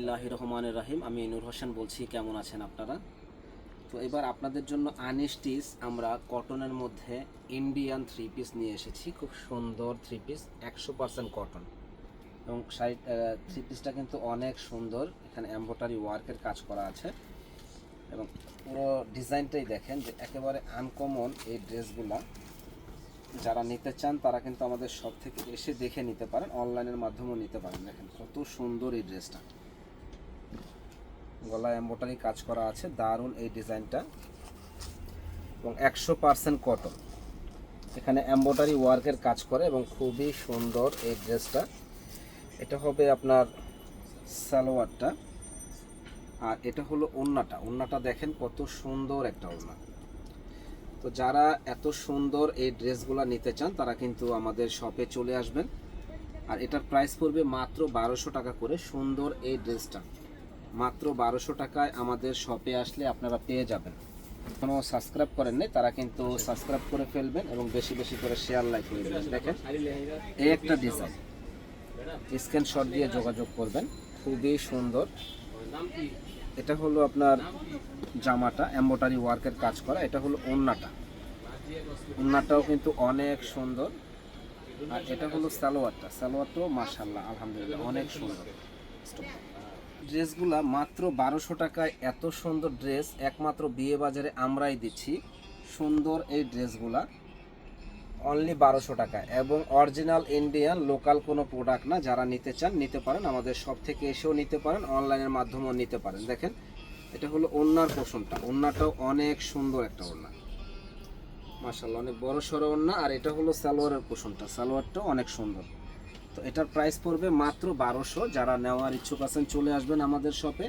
আল্লাহ রহমান রাহিম। আমি নূর হোসেন বলছি, কেমন আছেন আপনারা? তো এবার আপনাদের জন্য আনস্টিচ আমরা কটনের মধ্যে ইন্ডিয়ান থ্রি পিস নিয়ে এসেছি। খুব সুন্দর থ্রি পিস একশো পার্সেন্ট কটন এবং শাড়ি থ্রি পিসটা কিন্তু অনেক সুন্দর। এখানে এম্ব্রয়ডারি ওয়ার্কের কাজ করা আছে। এবং পুরো ডিজাইনটাই দেখেন যে একেবারে আনকমন এই ড্রেসগুলা। যারা নিতে চান, তারা কিন্তু আমাদের সব থেকে এসে দেখে নিতে পারেন। অনলাইনের মাধ্যমেও নিতে পারেন। দেখেন কত সুন্দর এই ড্রেসটা। গলায় এম্বোটারি কাজ করা আছে, দারুণ এই ডিজাইনটা। এবং একশো পার্সেন্ট কটন এখানে এম্বোটারি ওয়ার্কের কাজ করে এবং খুবই সুন্দর এই ড্রেসটা। এটা হবে আপনার সালোয়ারটা। আর এটা হলো ওন্নাটা। ওন্নাটা দেখেন কত সুন্দর একটা ওন্না। তো যারা এত সুন্দর এই ড্রেসগুলো নিতে চান, তারা কিন্তু আমাদের শপে চলে আসবেন। আর এটার প্রাইস পড়বে মাত্র বারোশো টাকা করে সুন্দর এই ড্রেসটা। মাত্র বারোশো টাকায় আমাদের শপে আসলে আপনারা পেয়ে যাবেন। কোনো সাবস্ক্রাইব করেন নাই, তারা কিন্তু সাবস্ক্রাইব করে ফেলবেন এবং বেশি বেশি করে শেয়ার লাইক করে দেবেন। দেখেন, এই একটা ডিজাইন স্ক্রিনশট দিয়ে যোগাযোগ করবেন, খুবই সুন্দর। এটা হলো আপনার জামাটা এম্বোটারি ওয়ার্কের কাজ করা, এটা হলো ওন্নাটা। ওন্নাটাও কিন্তু অনেক সুন্দর। আর এটা হলো সালোয়ারটা, সালোয়ারটাও মাশাল্লাহ আলহামদুলিল্লাহ, অনেক সুন্দর। ড্রেসগুলা মাত্র বারোশো টাকায় এত সুন্দর ড্রেস, একমাত্র বিয়ে বাজারে আমরাই দিচ্ছি। সুন্দর এই ড্রেসগুলা। অনলি বারোশো টাকা এবং অরিজিনাল ইন্ডিয়ান লোকাল কোনো প্রোডাক্ট না, যারা নিতে চান, নিতে পারেন। আমাদের সব থেকে এসেও নিতে পারেন অনলাইনের মাধ্যমেও নিতে পারেন। দেখেন, এটা হলো ওন্নার পোষণটা ওন্নাটাও অনেক সুন্দর একটা ওন্না মার্শাল্লাহ অনেক বড় সড়ো ওন্না আর এটা হলো সালোয়ারের পোষণটা সালোয়ারটাও অনেক সুন্দর। তো এটার প্রাইস পড়বে মাত্র বারোশো। যারা নেওয়ার ইচ্ছুক আছেন, চলে আসবেন আমাদের শপে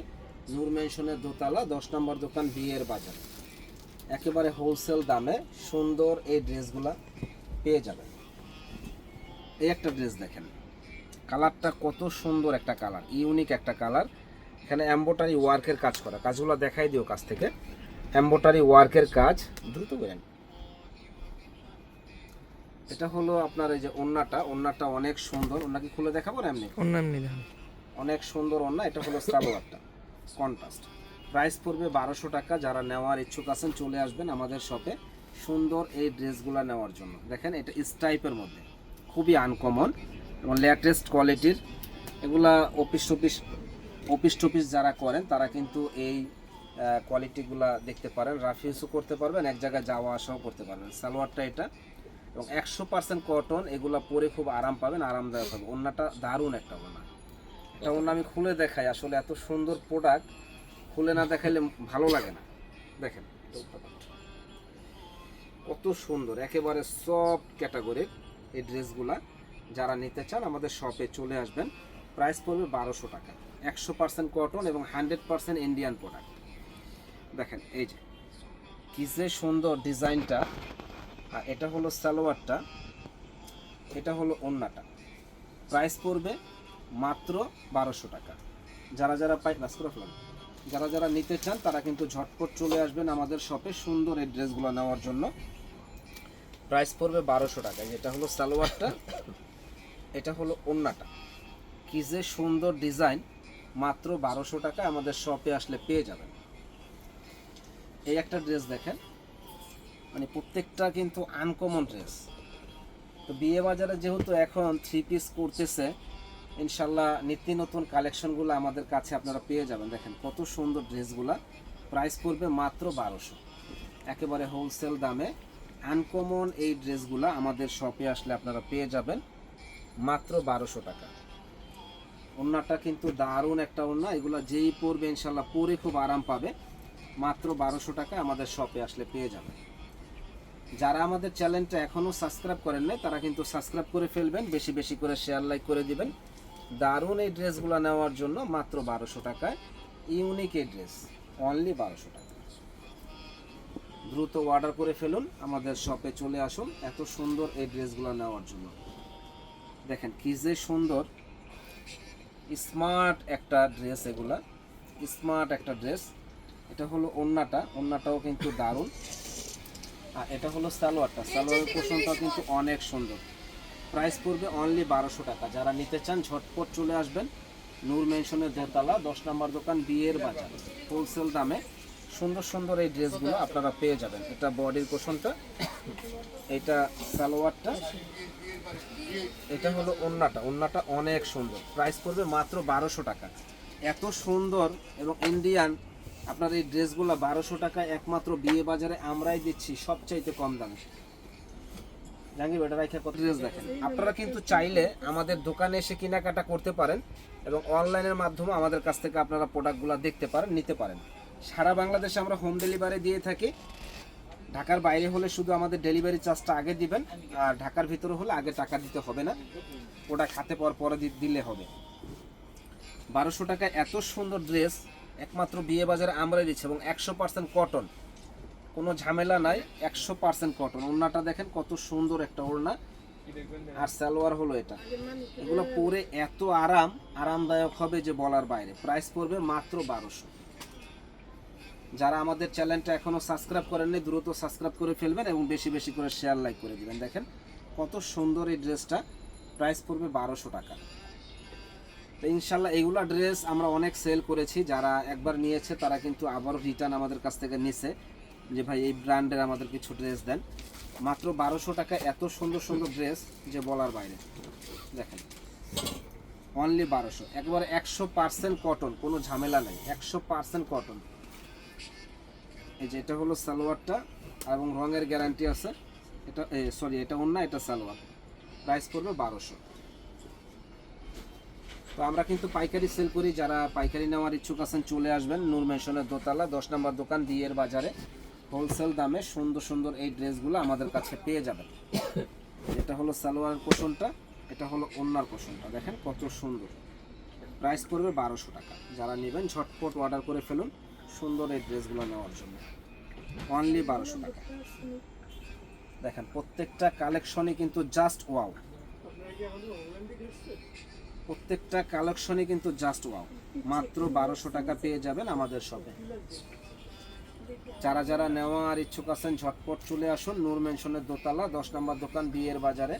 নূর মেনশনের দোতলা, দশ নম্বর দোকান, বিয়ের বাজার। একেবারে হোলসেল দামে সুন্দর এই ড্রেসগুলা পেয়ে যাবেন। এই একটা ড্রেস দেখেন। কালারটা কত সুন্দর একটা কালার ইউনিক একটা কালার। এখানে এম্বোটারি ওয়ার্কের কাজ করা। কাজগুলো দেখাই দিও কাছ থেকে। এম্বোটারি ওয়ার্কের কাজ, দ্রুত করেন। এটা হলো আপনার এই যে ওন্নাটা ওন্নাটা অনেক সুন্দর। ওন্না কি খুলে দেখাবো না এমনি? অন্য এমনি দেখেন অনেক সুন্দর ওন্না এটা হলো সালোয়ারটা কন্ট্রাস্ট। প্রাইস পড়বে বারোশো টাকা যারা নেওয়ার ইচ্ছুক আছেন চলে আসবেন আমাদের শপে সুন্দর এই ড্রেসগুলো নেওয়ার জন্য। দেখেন এটা স্টাইপের মধ্যে। খুবই আনকমন এবং লেটেস্ট কোয়ালিটির এগুলা অফিস টফিস অফিস টফিস যারা করেন তারা কিন্তু এই কোয়ালিটিগুলা দেখতে পারেন। রাফিউসও করতে পারবেন এক জায়গায় যাওয়া আসাও করতে পারবেন। সালোয়ারটা এটা এবং একশো পার্সেন্ট কটন এগুলা পরে খুব আরাম পাবেন, আরামদায়ক হবে। ওন্নাটা দারুণ একটা ওন্না এটা ওন্না আমি খুলে দেখাই, আসলে এত সুন্দর প্রোডাক্ট খুলে না দেখাইলে ভালো লাগে না। দেখেন, কত সুন্দর, একেবারে সব ক্যাটাগরির এই ড্রেসগুলা। যারা নিতে চান, আমাদের শপে চলে আসবেন। প্রাইস পড়বে বারোশো টাকা। একশো পার্সেন্ট কটন এবং হান্ড্রেড পার্সেন্ট ইন্ডিয়ান প্রোডাক্ট দেখেন, এই যে, কি যে সুন্দর ডিজাইনটা আর এটা হলো সালোয়ারটা, এটা হলো ওন্নাটা। প্রাইস পড়বে মাত্র বারোশো টাকা। যারা যারা পাই বাস করে ফেলাম যারা যারা নিতে চান, তারা কিন্তু ঝটপট চলে আসবেন আমাদের শপে সুন্দর এই ড্রেসগুলো নেওয়ার জন্য। প্রাইস পড়বে বারোশো টাকা। এটা হলো সালোয়ারটা, এটা হলো ওন্নাটা। কি যে সুন্দর ডিজাইন, মাত্র বারোশো টাকা আমাদের শপে আসলে পেয়ে যাবেন। এই একটা ড্রেস দেখেন। মানে প্রত্যেকটা কিন্তু আনকমন ড্রেস তো বিয়ে বাজারে যেহেতু এখন থ্রি পিস করতেছে, ইনশাল্লাহ নিত্য নতুন কালেকশনগুলো আমাদের কাছে আপনারা পেয়ে যাবেন। দেখেন কত সুন্দর ড্রেসগুলা প্রাইস পড়বে মাত্র বারোশো। একেবারে হোলসেল দামে আনকমন এই ড্রেসগুলা আমাদের শপে আসলে আপনারা পেয়ে যাবেন মাত্র বারোশো টাকা। ওন্নাটা কিন্তু দারুণ একটা ওন্না। এগুলো যেই পরবে ইনশাল্লাহ পরে খুব আরাম পাবে। মাত্র বারোশো টাকা আমাদের শপে আসলে পেয়ে যাবেন। যারা আমাদের চ্যানেলটা এখনও সাবস্ক্রাইব করেন নাই, তারা কিন্তু সাবস্ক্রাইব করে ফেলবেন, বেশি বেশি করে শেয়ার, লাইক করে দিবেন। দারুণ এই ড্রেসগুলো নেওয়ার জন্য মাত্র বারোশো টাকায়, ইউনিক এই ড্রেস অনলি বারোশো টাকা। দ্রুত অর্ডার করে ফেলুন, আমাদের শপে চলে আসুন, এত সুন্দর এই ড্রেসগুলো নেওয়ার জন্য। দেখেন কি যে সুন্দর স্মার্ট একটা ড্রেস এগুলা স্মার্ট একটা ড্রেস। এটা হলো ওন্নাটা, ওন্নাটাও কিন্তু দারুণ। আর এটা হলো সালোয়ারটা। সালোয়ারের পোষণটাও কিন্তু অনেক সুন্দর। প্রাইস পড়বে অনলি বারোশো টাকা। যারা নিতে চান ঝটপট চলে আসবেন। নূর মেনশনের দোতলা দশ নম্বর দোকান বিয়ের বাজার। হোলসেল দামে সুন্দর সুন্দর এই ড্রেসগুলো আপনারা পেয়ে যাবেন। এটা বডির কোশনটা এটা সালোয়ারটা এটা হলো ওন্নাটা। ওন্নাটা অনেক সুন্দর। প্রাইস পড়বে মাত্র বারোশো টাকা। এত সুন্দর এবং ইন্ডিয়ান আপনার এই ড্রেসগুলো বারোশো টাকায় একমাত্র বিয়ে বাজারে আমরাই দিচ্ছি সবচাইতে কম দামে। জাহাঙ্গীর এটা রাখা কত ড্রেস দেখেন? আপনারা কিন্তু চাইলে আমাদের দোকানে এসে কেনাকাটা করতে পারেন এবং অনলাইনের মাধ্যমে আমাদের কাছ থেকে আপনারা প্রোডাক্টগুলো দেখতে পারেন, নিতে পারেন। সারা বাংলাদেশে আমরা হোম ডেলিভারি দিয়ে থাকি। ঢাকার বাইরে হলে শুধু আমাদের ডেলিভারি চার্জটা আগে দিবেন, আর ঢাকার ভিতরে হলে আগে টাকা দিতে হবে না। প্রোডাক্ট হাতে পর পরে দিলে হবে। বারোশো টাকা এত সুন্দর ড্রেস একমাত্র বিয়ে বাজারে আমরাই দিচ্ছি এবং একশো পার্সেন্ট কটন কোনো ঝামেলা নাই, একশো পার্সেন্ট কটন ওড়নাটা দেখেন কত সুন্দর একটা ওড়না। আর সালোয়ার হলো এটা। এগুলো পরে এত আরাম, আরামদায়ক হবে যে বলার বাইরে। প্রাইস পড়বে মাত্র বারোশো। যারা আমাদের চ্যানেলটা এখনও সাবস্ক্রাইব করেননি, দ্রুত সাবস্ক্রাইব করে ফেলবেন এবং বেশি বেশি করে শেয়ার লাইক করে দিবেন। দেখেন কত সুন্দর এই ড্রেসটা প্রাইস পড়বে বারোশো টাকা। তো ইনশাল্লাহ এইগুলা ড্রেস আমরা অনেক সেল করেছি, যারা একবার নিয়েছে তারা কিন্তু আবারও রিটার্ন আমাদের কাছ থেকে নিছে, যে ভাই এই ব্র্যান্ডের আমাদের কিছু ড্রেস দেন। মাত্র বারোশো টাকা এত সুন্দর সুন্দর ড্রেস যে বলার বাইরে। দেখেন অনলি বারোশো। একবারে একশো পার্সেন্ট কটন কোনো ঝামেলা নেই, একশো পার্সেন্ট কটন এই যে এটা হলো সালোয়ারটা, এবং রঙের গ্যারান্টি আছে। এটা সরি এটা অন্য এটা সালোয়ার। প্রাইস পড়বে বারোশো। তো আমরা কিন্তু পাইকারি সেল করি, যারা পাইকারি নেওয়ার ইচ্ছুক আছেন চলে আসবেন নূর মেশনের দোতলা, দশ নম্বর দোকান বিয়ের বাজারে। হোলসেল দামে সুন্দর সুন্দর এই ড্রেসগুলো আমাদের কাছে পেয়ে যাবেন। এটা হলো সালোয়ার কোশনটা, এটা হলো ওন্নার কোশনটা, দেখেন কত সুন্দর। প্রাইস পড়বে বারোশো টাকা। যারা নেবেন ঝটপট অর্ডার করে ফেলুন, সুন্দর এই ড্রেসগুলো নেওয়ার জন্য। অনলি বারোশো টাকা। দেখেন প্রত্যেকটা কালেকশনই কিন্তু জাস্ট ওয়াও প্রত্যেকটা কালেকশনে কিন্তু জাস্ট ওয়াও মাত্র বারোশো টাকা পেয়ে যাবেন আমাদের শপে যারা যারা নেওয়ার ইচ্ছুক আছেন, ঝটপট চলে আসুন নূর মেনশনের দোতলা, দশ নম্বর দোকান বিয়ের বাজারে।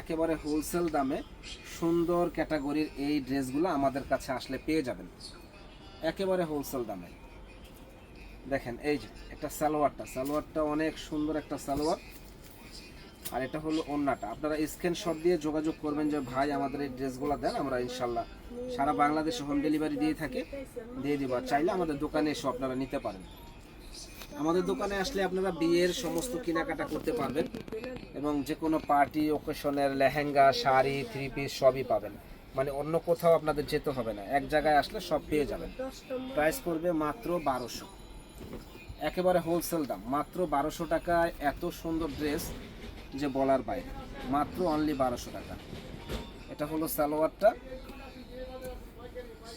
একেবারে হোলসেল দামে সুন্দর ক্যাটাগরির এই ড্রেসগুলো আমাদের কাছে আসলে পেয়ে যাবেন। একেবারে হোলসেল দামে। দেখেন, এই যে, একটা সালোয়ারটা। সালোয়ারটা অনেক সুন্দর একটা সালোয়ার। আর এটা হলো অন্যটা। আপনারা স্ক্যান স্ক্রিনশট দিয়ে যোগাযোগ করবেন যে, ভাই, আমাদের এই ড্রেসগুলো দেন, আমরা ইনশাল্লাহ সারা বাংলাদেশে হোম ডেলিভারি দিয়ে থাকি, দিয়ে দিব। আর চাইলে আমাদের দোকানে এসে আপনারা নিতে পারেন। আমাদের দোকানে আসলে আপনারা বিয়ের সমস্ত কেনাকাটা করতে পারবেন এবং যে কোনো পার্টি ওকেশনের লেহেঙ্গা, শাড়ি থ্রি পিস সবই পাবেন। মানে অন্য কোথাও আপনাদের যেতে হবে না। এক জায়গায় আসলে সব পেয়ে যাবেন। প্রাইস পড়বে মাত্র বারোশো। একেবারে হোলসেল দাম। মাত্র বারোশো টাকায় এত সুন্দর ড্রেস যে বলার বাইরে। মাত্র অনলি বারোশো টাকা। এটা হলো সালোয়ারটা।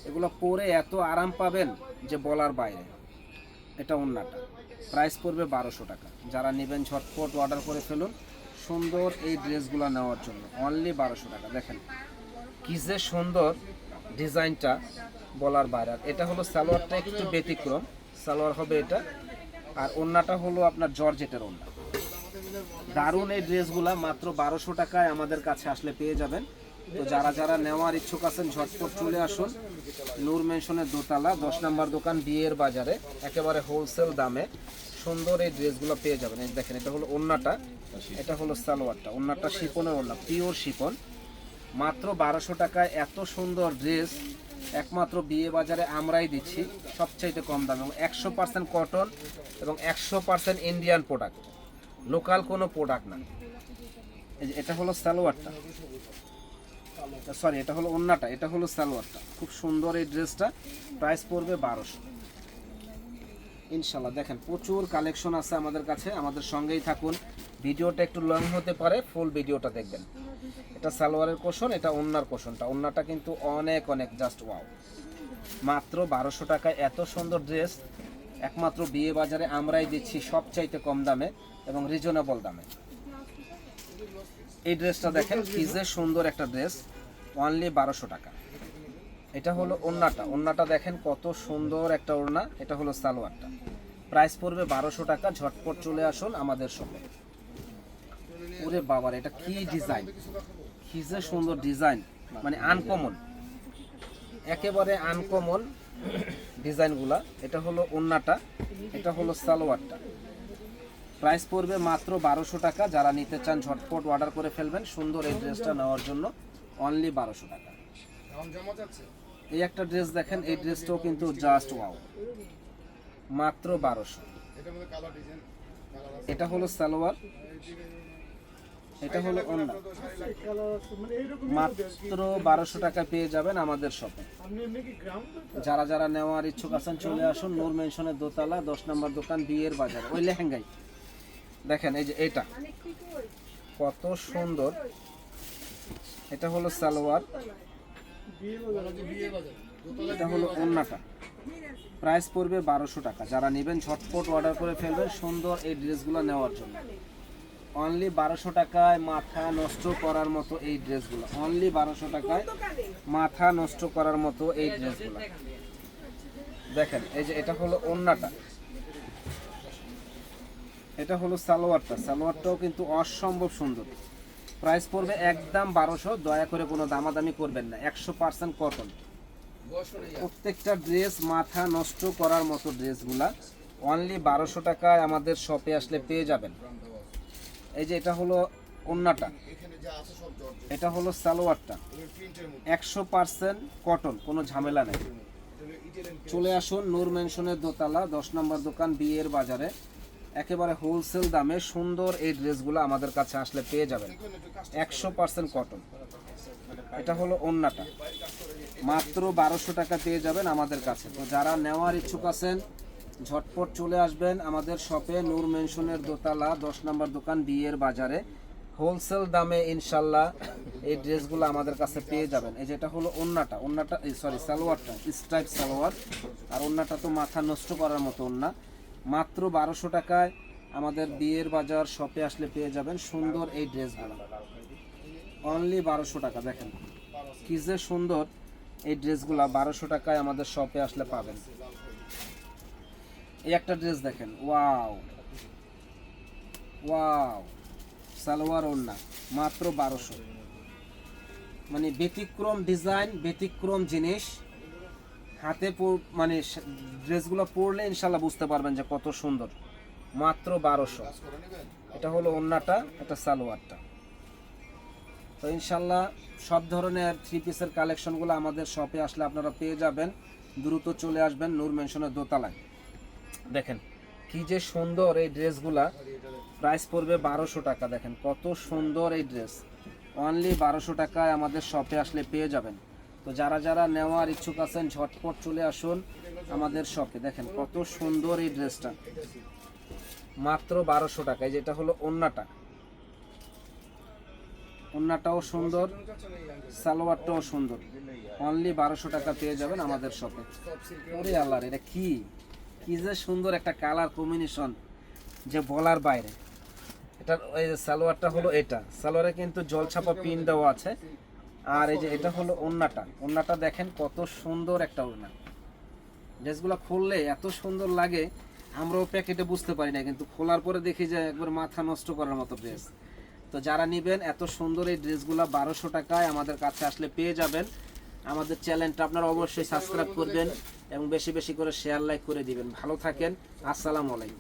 এগুলো পরে এত আরাম পাবেন যে বলার বাইরে। এটা অন্যটা প্রাইস পড়বে বারোশো টাকা। যারা নেবেন ঝটপট অর্ডার করে ফেলুন। সুন্দর এই ড্রেসগুলো নেওয়ার জন্য। অনলি বারোশো টাকা। দেখেন কি যে সুন্দর ডিজাইনটা বলার বাইরে। এটা হলো সালোয়ারটা একটু ব্যতিক্রম। সালোয়ার হবে এটা। আর ওন্নাটা হলো আপনার জর্জেটের ওন্না। দারুণ এই ড্রেসগুলা মাত্র বারোশো টাকায় আমাদের কাছে আসলে পেয়ে যাবেন। তো যারা যারা নেওয়ার ইচ্ছুক আছেন, ঝটপট চলে আসুন। নূর মেনশনের দোতলা, দশ নম্বর দোকান, বিয়ের বাজারে, একেবারে হোলসেল দামে। সুন্দর এই ড্রেসগুলো পেয়ে যাবেন। এই দেখেন, এটা হলো ওন্নাটা এটা হলো সালোয়ারটা। ওন্নাটা শিপনের ওন্না পিওর শিপন। মাত্র বারোশো টাকায় এত সুন্দর ড্রেস, একমাত্র বিয়ে বাজারে আমরাই দিচ্ছি সবচাইতে কম দামে। এবং একশো পার্সেন্ট কটন এবং একশো পার্সেন্ট ইন্ডিয়ান প্রোডাক্ট। লোকাল কোনো প্রোডাক্ট না। এটা হলো সালোয়ারটা। সরি এটা হলো ওন্নাটা, এটা হলো সালোয়ারটা। খুব সুন্দর এই ড্রেসটা প্রাইস পড়বে বারোশো। ইনশাল্লাহ দেখেন, প্রচুর কালেকশন আছে আমাদের কাছে, আমাদের সঙ্গেই থাকুন। ভিডিওটা একটু লং হতে পারে ফুল ভিডিওটা দেখবেন। এটা সালোয়ারের কোশন এটা ওন্নার কোশনটা ওন্নাটা কিন্তু অনেক অনেক জাস্ট ওয়াও মাত্র বারোশো টাকায় এত সুন্দর ড্রেস একমাত্র বিয়ে বাজারে আমরাই দিচ্ছি সবচাইতে কম দামে। এবং রিজনেবল দামে। এই ড্রেসটা দেখেন কি যে সুন্দর একটা ড্রেস অনলি বারোশো টাকা। এটা হলো ওড়নাটা ওড়নাটা দেখেন কত সুন্দর একটা ওড়না। এটা হলো সালোয়ারটা। প্রাইস পড়বে বারোশো টাকা। ঝটপট চলে আসুন আমাদের সঙ্গে ওরে বাবার, এটা কি ডিজাইন কি যে সুন্দর ডিজাইন মানে আনকমন একেবারে আনকমন ডিজাইনগুলা এটা হলো ওড়নাটা এটা হলো সালোয়ারটা। প্রাইস পড়বে মাত্র বারোশো টাকা। যারা নিতে চান ঝটপট অর্ডার করে ফেলবেন। সুন্দর এই ড্রেসটা নেওয়ার জন্য অনলি বারোশো টাকা। এই একটা ড্রেস দেখেন, এই ড্রেসটাও কিন্তু জাস্ট ওয়াও মাত্র বারোশো। এটা হলো সালোয়ার। এটা হলো ওন্না মাত্র বারোশো টাকা পেয়ে যাবেন আমাদের শপে। যারা যারা নেওয়ার ইচ্ছুক আছেন চলে আসুন। নূর মেনশনের দোতলা, দশ নম্বর দোকান, বিয়ের বাজার। ওই লেহেঙ্গাই। দেখেন, এই যে এটা। কত সুন্দর। এটা হলো সালোয়ার। এটা হলো ওন্নাটা। প্রাইস পড়বে বারোশো টাকা। যারা নেবেন, ঝটপট অর্ডার করে ফেলবেন সুন্দর এই ড্রেসগুলো নেওয়ার জন্য। অনলি বারোশো টাকায় মাথা নষ্ট করার মতো এই ড্রেসগুলো। অনলি বারোশো টাকায় মাথা নষ্ট করার মতো এই ড্রেসগুলো। দেখেন, এই যে এটা হলো ওন্নাটা। এটা হলো সালোয়ারটা। সালোয়ারটাও কিন্তু অসম্ভব সুন্দর। প্রাইস পড়বে একদম বারোশো, দয়া করে কোনো দামাদামি করবেন না। একশো পার্সেন্ট কটন প্রত্যেকটা ড্রেস মাথা নষ্ট করার মতো ড্রেসগুলা অনলি বারোশো টাকায় আমাদের শপে আসলে পেয়ে যাবেন। এই যে এটা হলো ওন্নাটা। এটা হলো সালোয়ারটা। একশো পার্সেন্ট কটন কোনো ঝামেলা নেই। চলে আসুন নূর মেনশনের দোতলা, দশ নম্বর দোকান, বিয়ের বাজারে। একেবারে হোলসেল দামে সুন্দর এই ড্রেসগুলো আমাদের কাছে আসলে পেয়ে যাবেন। একশো পার্সেন্ট কটন এটা হলো ওন্নাটা। মাত্র বারোশো টাকা পেয়ে যাবেন আমাদের কাছে। তো যারা নেওয়ার ইচ্ছুক আছেন, ঝটপট চলে আসবেন আমাদের শপে নূর মেনশনের দোতলা, দশ নম্বর দোকান বিয়ের বাজারে। হোলসেল দামে ইনশাল্লাহ এই ড্রেসগুলো আমাদের কাছে পেয়ে যাবেন। এই যেটা হলো ওন্নাটা। ওন্নাটা সরি সালোয়ারটা। স্ট্রাইপ সালোয়ার। আর ওন্নাটা তো মাথা নষ্ট করার মতো ওন্না। মাত্র বারোশো টাকায় আমাদের বিয়ের বাজার শপে আসলে পেয়ে যাবেন সুন্দর এই ড্রেসগুলো। অনলি বারোশো টাকা, দেখেন। কি যে সুন্দর এই ড্রেসগুলো বারোশো টাকায় আমাদের শপে আসলে পাবেন। এই একটা ড্রেস দেখেন, ওয়াও। ওয়াও, সালোয়ার ওড়না, মাত্র বারোশো। মানে ব্যতিক্রম ডিজাইন ব্যতিক্রম জিনিস। হাতে মানে ড্রেসগুলো পরলে ইনশাল্লাহ বুঝতে পারবেন যে কত সুন্দর। মাত্র বারোশো। এটা হলো ওন্নাটা, এটা সালোয়ারটা। তো ইনশাল্লাহ সব ধরনের থ্রি পিসের কালেকশনগুলো আমাদের শপে আসলে আপনারা পেয়ে যাবেন। দ্রুত চলে আসবেন নূর মেনশনের দোতলায়। দেখেন, কি যে সুন্দর এই ড্রেসগুলা। প্রাইস পড়বে বারোশো টাকা, দেখেন, কত সুন্দর এই ড্রেস অনলি বারোশো টাকায় আমাদের শপে আসলে পেয়ে যাবেন। তো যারা যারা নেওয়ার ইচ্ছুক আছেন, ঝটপট চলে আসুন আমাদের শপে দেখেন কত সুন্দর এই ড্রেসটা। মাত্র বারোশো টাকায় যেটা হলো ওন্নাটা। ওন্নাটাও সুন্দর, সালোয়ারটাও সুন্দর। অনলি বারোশো টাকা পেয়ে যাবেন আমাদের শপে ওরে আল্লাহর এটা কি? কি যে সুন্দর একটা কালার কম্বিনেশন যে বলার বাইরে। এটা এই সালোয়ারটা হলো এটা। সালোয়ারে কিন্তু জল ছাপা পিন দেওয়া আছে। আর এই যে এটা হলো ওন্নাটা। ওন্নাটা দেখেন কত সুন্দর একটা ওড়না। ড্রেসগুলো খুললে এত সুন্দর লাগে, আমরাও প্যাকেটে বুঝতে পারি না, কিন্তু খোলার পরে দেখি যে একবার মাথা নষ্ট করার মতো ড্রেস। তো যারা নেবেন, এত সুন্দর এই ড্রেসগুলো বারোশো টাকায় আমাদের কাছে আসলে পেয়ে যাবেন। আমাদের চ্যানেলটা আপনারা অবশ্যই সাবস্ক্রাইব করবেন এবং বেশি বেশি করে শেয়ার, লাইক করে দিবেন। ভালো থাকেন, আসসালামু আলাইকুম।